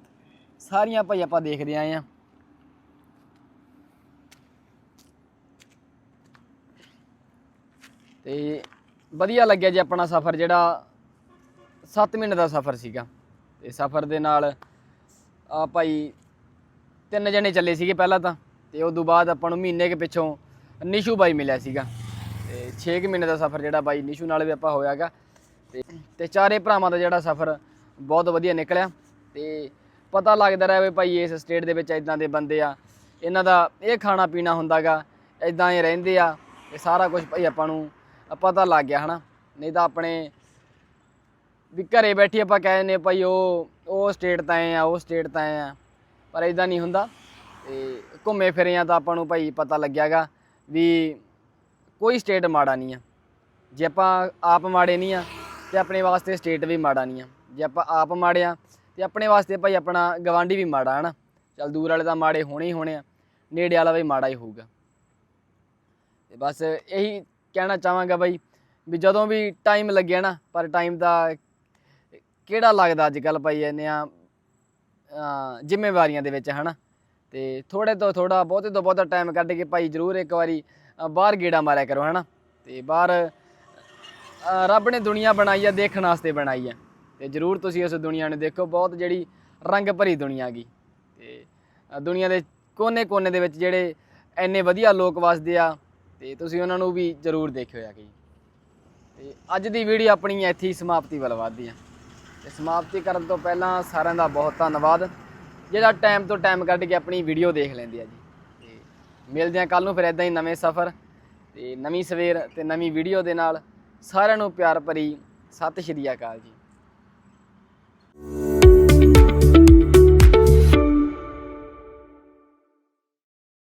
ਸਾਰੀਆਂ ਭਾਈ ਆਪਾਂ ਦੇਖਦੇ ਆਏ ਆ। ਤੇ ਵਧੀਆ ਲੱਗਿਆ ਜੀ ਆਪਣਾ ਸਫ਼ਰ ਜਿਹੜਾ 7 ਮਹੀਨੇ ਦਾ ਸਫ਼ਰ ਸੀਗਾ। ਤੇ ਸਫ਼ਰ ਦੇ ਨਾਲ ਆ ਭਾਈ ਤਿੰਨ ਜਣੇ ਚੱਲੇ ਸੀਗੇ ਪਹਿਲਾਂ ਤਾਂ, ਤੇ ਉਸ ਤੋਂ ਬਾਅਦ ਆਪਾਂ ਨੂੰ ਮਹੀਨੇ ਕੇ ਪਿੱਛੋਂ ਨਿਸ਼ੂ ਬਾਈ ਮਿਲਿਆ ਸੀਗਾ। ਤੇ 6 ਮਹੀਨੇ ਦਾ ਸਫ਼ਰ ਜਿਹੜਾ ਬਾਈ ਨਿਸ਼ੂ ਨਾਲ ਵੀ ਆਪਾਂ ਹੋਇਆਗਾ। ਤੇ ਤੇ ਚਾਰੇ ਭਰਾਵਾਂ ਦਾ ਜਿਹੜਾ ਸਫ਼ਰ ਬਹੁਤ ਵਧੀਆ ਨਿਕਲਿਆ ਤੇ ਪਤਾ ਲੱਗਦਾ ਰਿਹਾ ਵੀ ਭਾਈ ਇਸ ਸਟੇਟ ਦੇ ਵਿੱਚ ਇਦਾਂ ਦੇ ਬੰਦੇ ਆ। ਇਹਨਾਂ ਦਾ ਇਹ ਖਾਣਾ ਪੀਣਾ ਹੁੰਦਾਗਾ ਇਦਾਂ ਇਹ ਰਹਿੰਦੇ ਆ ਇਹ ਸਾਰਾ ਕੁਝ ਭਾਈ ਆਪਾਂ ਨੂੰ ਪਤਾ ਲੱਗ ਗਿਆ ਹਨਾ। ਨਹੀਂ ਤਾਂ ਆਪਣੇ ਵੀ ਘਰੇ ਬੈਠੀ ਆਪਾਂ ਕਹਿ ਦਿੰਦੇ ਭਾਈ ਉਹ ਉਹ ਸਟੇਟ ਤਾਂ ਐ ਆ, ਉਹ ਸਟੇਟ ਤਾਂ ਐ ਆ, ਪਰ ਇਦਾਂ ਨਹੀਂ ਹੁੰਦਾ। ਤੇ ਘੁੰਮੇ ਫਿਰੇ ਆ ਤਾਂ ਆਪਾਂ ਨੂੰ ਭਾਈ ਪਤਾ ਲੱਗਿਆਗਾ ਵੀ ਕੋਈ ਸਟੇਟ ਮਾੜਾ ਨਹੀਂ ਆ। ਜੇ ਆਪਾਂ ਆਪ ਮਾੜੇ ਨਹੀਂ ਆ ਤੇ ਆਪਣੇ ਵਾਸਤੇ ਸਟੇਟ ਵੀ ਮਾੜਾ ਨਹੀਂ ਆ। ਜੇ ਆਪਾਂ ਆਪ ਮਾੜੇ ਆ, ਤੇ ਆਪਣੇ ਵਾਸਤੇ ਭਾਈ ਆਪਣਾ ਗਵਾਂਢੀ ਵੀ ਮਾੜਾ, ਹਨਾ? ਚੱਲ ਦੂਰ ਵਾਲੇ ਤਾਂ ਮਾੜੇ ਹੋਣੇ ਹੀ ਹੋਣੇ ਆ, ਨੇੜੇ ਵਾਲਾ ਵੀ ਮਾੜਾ ਹੀ ਹੋਊਗਾ। ਤੇ ਬਸ ਇਹੀ ਕਹਿਣਾ ਚਾਹਾਂਗਾ ਬਾਈ ਵੀ ਜਦੋਂ ਵੀ ਟਾਈਮ ਲੱਗਿਆ ਨਾ, ਪਰ ਟਾਈਮ ਦਾ ਕਿਹੜਾ ਲੱਗਦਾ ਅੱਜ ਕੱਲ ਭਾਈ ਇੰਨੀਆਂ, ਅਹ, ਜ਼ਿੰਮੇਵਾਰੀਆਂ ਦੇ ਵਿੱਚ, ਹਨਾ? ਤੇ ਥੋੜੇ ਤੋਂ ਥੋੜਾ ਬਹੁਤੇ ਤੋਂ ਬਹੁਤਾ ਟਾਈਮ ਕੱਢ ਕੇ ਭਾਈ ਜ਼ਰੂਰ ਇੱਕ ਵਾਰੀ ਬਾਹਰ ਗੇੜਾ ਮਾਰਿਆ ਕਰੋ, ਹਨਾ? ਤੇ ਬਾਹਰ ਰੱਬ ਨੇ ਦੁਨੀਆ ਬਣਾਈ ਆ, ਦੇਖਣ ਵਾਸਤੇ ਬਣਾਈ ਆ। ਤੇ ਜ਼ਰੂਰ ਤੁਸੀਂ ਉਸ ਦੁਨੀਆ ਨੂੰ ਦੇਖੋ, ਬਹੁਤ ਜਿਹੜੀ ਰੰਗ ਭਰੀ ਦੁਨੀਆ ਗਈ ਤੇ ਦੁਨੀਆ ਦੇ ਕੋਨੇ-ਕੋਨੇ ਦੇ ਵਿੱਚ ਜਿਹੜੇ ਐਨੇ ਵਧੀਆ ਲੋਕ ਵਸਦੇ ਆ, ਤੇ ਤੁਸੀਂ ਉਹਨਾਂ ਨੂੰ ਵੀ ਜ਼ਰੂਰ ਦੇਖਿਓ ਆ ਕਿ। ਤੇ ਅੱਜ ਦੀ ਵੀਡੀਓ ਆਪਣੀ ਇੱਥੇ ਹੀ ਸਮਾਪਤੀ ਵੱਲ ਵਧਦੀ ਆ। ਤੇ ਸਮਾਪਤੀ ਕਰਨ ਤੋਂ ਪਹਿਲਾਂ ਸਾਰਿਆਂ ਦਾ ਬਹੁਤ ਧੰਨਵਾਦ। ਜਿਹੜਾ ਟਾਈਮ ਤੋਂ ਟਾਈਮ ਕੱਢ ਕੇ ਆਪਣੀ ਵੀਡੀਓ ਦੇਖ ਲੈਂਦੇ ਆ ਜੀ। ਤੇ ਮਿਲਦੇ ਆ ਕੱਲ ਨੂੰ ਫਿਰ ਇਦਾਂ ਹੀ ਨਵੇਂ ਸਫ਼ਰ, ਤੇ ਨਵੀਂ ਸਵੇਰ ਤੇ ਨਵੀਂ ਵੀਡੀਓ ਦੇ ਨਾਲ ਸਾਰਿਆਂ ਨੂੰ ਪਿਆਰ ਭਰੀ ਸਤਿ ਸ਼੍ਰੀ ਅਕਾਲ ਜੀ। Thank you.